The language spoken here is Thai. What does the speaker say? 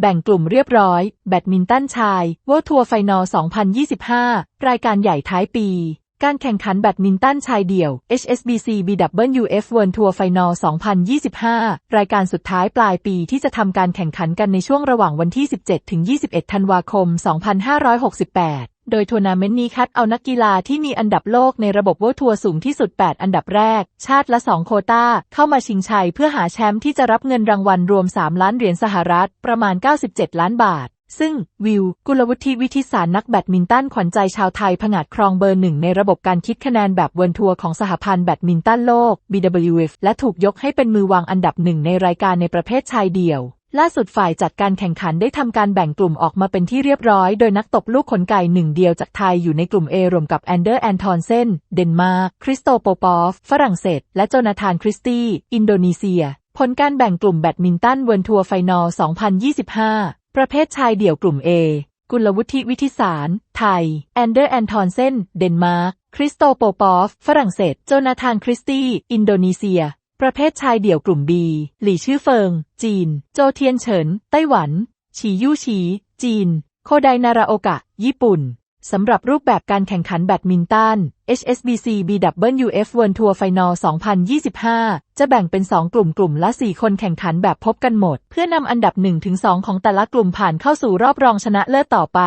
แบ่งกลุ่มเรียบร้อย แบดมินตันชายวอทัวร์ไฟนอล 2025 รายการใหญ่ท้ายปี การแข่งขันแบดมินตันชายเดี่ยว HSBC BWF World Tour Final 2025 รายการสุดท้ายปลายปีที่จะทำการแข่งขันกันในช่วงระหว่างวันที่ 17ถึง21 ธันวาคม 2568 โดยทัวร์นาเมนต์นี้คัดเอานักกีฬาที่มีอันดับโลกในระบบวอทัวร์สูงที่สุด 8 อันดับแรก ชาติละ 2 โคต้า เข้ามาชิงชัยเพื่อหาแชมป์ที่จะรับเงินรางวัลรวม 3 ล้านเหรียญสหรัฐ ประมาณ 97 ล้านบาทซึ่ง วิว กุลวุฒิวิทิสารนักแบดมินตันขวัญใจชาวไทยผงาดครองเบอร์หนึ่งในระบบการคิดคะแนนแบบเวิร์ทัวร์ของสหพันธ์แบดมินตันโลก BWF และถูกยกให้เป็นมือวางอันดับหนึ่งในรายการในประเภทชายเดี่ยว ล่าสุดฝ่ายจัดการแข่งขันได้ทำการแบ่งกลุ่มออกมาเป็นที่เรียบร้อย โดยนักตบลูกขนไก่หนึ่งเดียวจากไทยอยู่ในกลุ่ม A รวมกับแอนเดอร์แอนทอนเซน เดนมาร์ก คริสโตโปปอฟ ฝรั่งเศส และโจนาธานคริสตี้ อินโดนีเซีย ผลการแบ่งกลุ่มแบดมินตันเวิร์ทัวร์ไฟนอล 2025 ประเภทชายเดี่ยวกลุ่ม A กุลวุฒิวิทิสาร ไทย แอนเดอร์แอนทอนเซน เดนมาร์ก คริสโตโปปอฟ ฝรั่งเศส โจนาธานคริสตี้ อินโดนีเซีย ประเภทชายเดี่ยวกลุ่ม B หลี่ชื่อเฟิง จีน โจเทียนเฉิน ไต้หวัน ฉียู่ฉี จีน โคไดนาราโอกะ ญี่ปุ่น สำหรับรูปแบบการแข่งขันแบดมินตัน HSBC BWF World Tour Final 2025 จะแบ่งเป็น 2 กลุ่มกลุ่มละ 4 คนแข่งขันแบบพบกันหมด เพื่อนำอันดับ 1-2 ของแต่ละกลุ่มผ่านเข้าสู่รอบรองชนะเลิศต่อไป